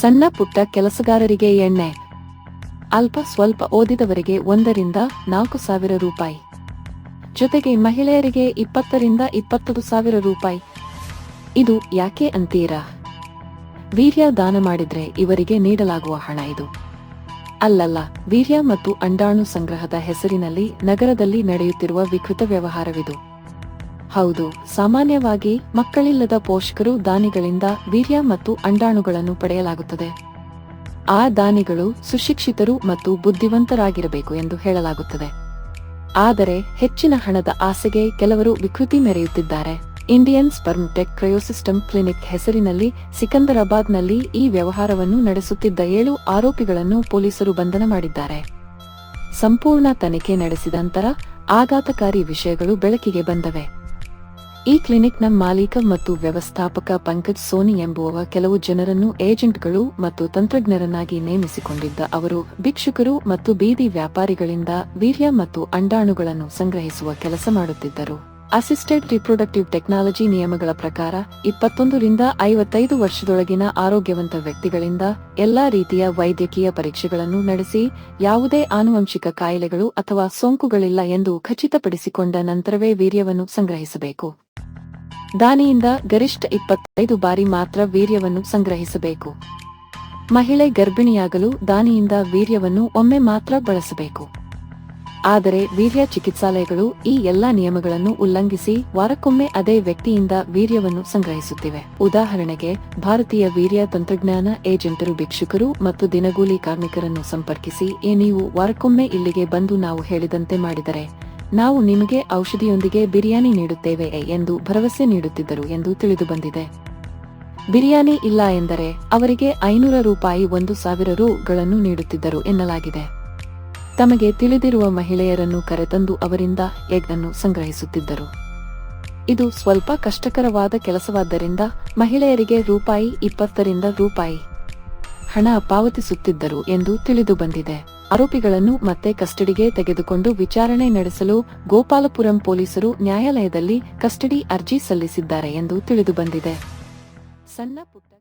ಸಣ್ಣ ಪುಟ್ಟ ಕೆಲಸಗಾರರಿಗೆ ಎಣ್ಣೆ. ಅಲ್ಪ ಸ್ವಲ್ಪ ಓದಿದವರಿಗೆ ಒಂದರಿಂದ ನಾಲ್ಕು ಸಾವಿರ ರೂಪಾಯಿ. ಜೊತೆಗೆ ಮಹಿಳೆಯರಿಗೆ ಇಪ್ಪತ್ತರಿಂದ ಇಪ್ಪತ್ತೊಂದು ಸಾವಿರ ರೂಪಾಯಿ. ಇದು ಯಾಕೆ ಅಂತೀರಾ? ವೀರ್ಯ ದಾನ ಮಾಡಿದ್ರೆ ಇವರಿಗೆ ನೀಡಲಾಗುವ ಹಣ ಇದು. ಅಲ್ಲಲ್ಲ, ವೀರ್ಯ ಮತ್ತು ಅಂಡಾಣು ಸಂಗ್ರಹದ ಹೆಸರಿನಲ್ಲಿ ನಗರದಲ್ಲಿ ನಡೆಯುತ್ತಿರುವ ವಿಕೃತ ವ್ಯವಹಾರವಿದು. ಹೌದು, ಸಾಮಾನ್ಯವಾಗಿ ಮಕ್ಕಳಿಲ್ಲದ ಪೋಷಕರು ದಾನಿಗಳಿಂದ ವೀರ್ಯ ಮತ್ತು ಅಂಡಾಣುಗಳನ್ನು ಪಡೆಯಲಾಗುತ್ತದೆ. ಆ ದಾನಿಗಳು ಸುಶಿಕ್ಷಿತರು ಮತ್ತು ಬುದ್ಧಿವಂತರಾಗಿರಬೇಕು ಎಂದು ಹೇಳಲಾಗುತ್ತದೆ. ಆದರೆ ಹೆಚ್ಚಿನ ಹಣದ ಆಸೆಗೆ ಕೆಲವರು ವಿಕೃತಿ ಮೆರೆಯುತ್ತಿದ್ದಾರೆ. Indian sperm tech cryosystem clinic ಹೆಸರಿನಲ್ಲಿ ಸಿಕಂದರಾಬಾದ್ನಲ್ಲಿ ಈ ವ್ಯವಹಾರವನ್ನು ನಡೆಸುತ್ತಿದ್ದ ಏಳು ಆರೋಪಿಗಳನ್ನು ಪೊಲೀಸರು ಬಂಧನ ಮಾಡಿದ್ದಾರೆ. ಸಂಪೂರ್ಣ ತನಿಖೆ ನಡೆಸಿದ ನಂತರ ಆಘಾತಕಾರಿ ವಿಷಯಗಳು ಬೆಳಕಿಗೆ ಬಂದವೆ. ಈ ಕ್ಲಿನಿಕ್ನ ಮಾಲೀಕ ಮತ್ತು ವ್ಯವಸ್ಥಾಪಕ ಪಂಕಜ್ ಸೋನಿ ಎಂಬುವ ಕೆಲವು ಜನರನ್ನು ಏಜೆಂಟ್ಗಳು ಮತ್ತು ತಂತ್ರಜ್ಞರನ್ನಾಗಿ ನೇಮಿಸಿಕೊಂಡಿದ್ದ ಅವರು, ಭಿಕ್ಷುಕರು ಮತ್ತು ಬೀದಿ ವ್ಯಾಪಾರಿಗಳಿಂದ ವೀರ್ಯ ಮತ್ತು ಅಂಡಾಣುಗಳನ್ನು ಸಂಗ್ರಹಿಸುವ ಕೆಲಸ ಮಾಡುತ್ತಿದ್ದರು. ಅಸಿಸ್ಟೆಡ್ ರಿಪ್ರೊಡಕ್ಟಿವ್ ಟೆಕ್ನಾಲಜಿ ನಿಯಮಗಳ ಪ್ರಕಾರ, ಇಪ್ಪತ್ತೊಂದರಿಂದ ಐವತ್ತೈದು ವರ್ಷದೊಳಗಿನ ಆರೋಗ್ಯವಂತ ವ್ಯಕ್ತಿಗಳಿಂದ ಎಲ್ಲಾ ರೀತಿಯ ವೈದ್ಯಕೀಯ ಪರೀಕ್ಷೆಗಳನ್ನು ನಡೆಸಿ, ಯಾವುದೇ ಆನುವಂಶಿಕ ಕಾಯಿಲೆಗಳು ಅಥವಾ ಸೋಂಕುಗಳಿಲ್ಲ ಎಂದು ಖಚಿತಪಡಿಸಿಕೊಂಡ ನಂತರವೇ ವೀರ್ಯವನ್ನು ಸಂಗ್ರಹಿಸಬೇಕು. ದಾನಿಯಿಂದ ಗರಿಷ್ಠ ಇಪ್ಪತ್ತೈದು ಬಾರಿ ಮಾತ್ರ ವೀರ್ಯವನ್ನು ಸಂಗ್ರಹಿಸಬೇಕು. ಮಹಿಳೆ ಗರ್ಭಿಣಿಯಾಗಲು ದಾನಿಯಿಂದ ವೀರ್ಯವನ್ನು ಒಮ್ಮೆ ಮಾತ್ರ ಬಳಸಬೇಕು. ಆದರೆ ವೀರ್ಯ ಚಿಕಿತ್ಸಾಲಯಗಳು ಈ ಎಲ್ಲಾ ನಿಯಮಗಳನ್ನು ಉಲ್ಲಂಘಿಸಿ ವಾರಕ್ಕೊಮ್ಮೆ ಅದೇ ವ್ಯಕ್ತಿಯಿಂದ ವೀರ್ಯವನ್ನು ಸಂಗ್ರಹಿಸುತ್ತಿವೆ. ಉದಾಹರಣೆಗೆ, ಭಾರತೀಯ ವೀರ್ಯ ತಂತ್ರಜ್ಞಾನ ಏಜೆಂಟರು ಭಿಕ್ಷುಕರು ಮತ್ತು ದಿನಗೂಲಿ ಕಾರ್ಮಿಕರನ್ನು ಸಂಪರ್ಕಿಸಿ, ಏ, ನೀವು ವಾರಕ್ಕೊಮ್ಮೆ ಇಲ್ಲಿಗೆ ಬಂದು ನಾವು ಹೇಳಿದಂತೆ ಮಾಡಿದರೆ, ನಾವು ನಿಮಗೆ ಔಷಧಿಯೊಂದಿಗೆ ಬಿರಿಯಾನಿ ನೀಡುತ್ತೇವೆ ಎಂದು ಭರವಸೆ ನೀಡುತ್ತಿದ್ದರು ಎಂದು ತಿಳಿದುಬಂದಿದೆ. ಬಿರಿಯಾನಿ ಇಲ್ಲ ಎಂದರೆ ಅವರಿಗೆ ಐನೂರ ರೂಪಾಯಿ ಒಂದು ಸಾವಿರ ರೂಗಳನ್ನು ನೀಡುತ್ತಿದ್ದರು ಎನ್ನಲಾಗಿದೆ. ತಮಗೆ ತಿಳಿದಿರುವ ಮಹಿಳೆಯರನ್ನು ಕರೆತಂದು ಅವರಿಂದ ಎಗ್ ಅನ್ನು ಸಂಗ್ರಹಿಸುತ್ತಿದ್ದರು. ಇದು ಸ್ವಲ್ಪ ಕಷ್ಟಕರವಾದ ಕೆಲಸವಾದ್ದರಿಂದ ಮಹಿಳೆಯರಿಗೆ ರೂಪಾಯಿ ಇಪ್ಪತ್ತರಿಂದ ರೂಪಾಯಿ ಹಣ ಪಾವತಿಸುತ್ತಿದ್ದರು ಎಂದು ತಿಳಿದು ಬಂದಿದೆ. ಆರೋಪಿಗಳನ್ನು ಮತ್ತೆ ಕಸ್ಟಡಿಗೆ ತೆಗೆದುಕೊಂಡು ವಿಚಾರಣೆ ನಡೆಸಲು ಗೋಪಾಲಪುರಂ ಪೊಲೀಸರು ನ್ಯಾಯಾಲಯದಲ್ಲಿ ಕಸ್ಟಡಿ ಅರ್ಜಿ ಸಲ್ಲಿಸಿದ್ದಾರೆ ಎಂದು ತಿಳಿದುಬಂದಿದೆ ಸಣ್ಣ ಪುಟ್ಟ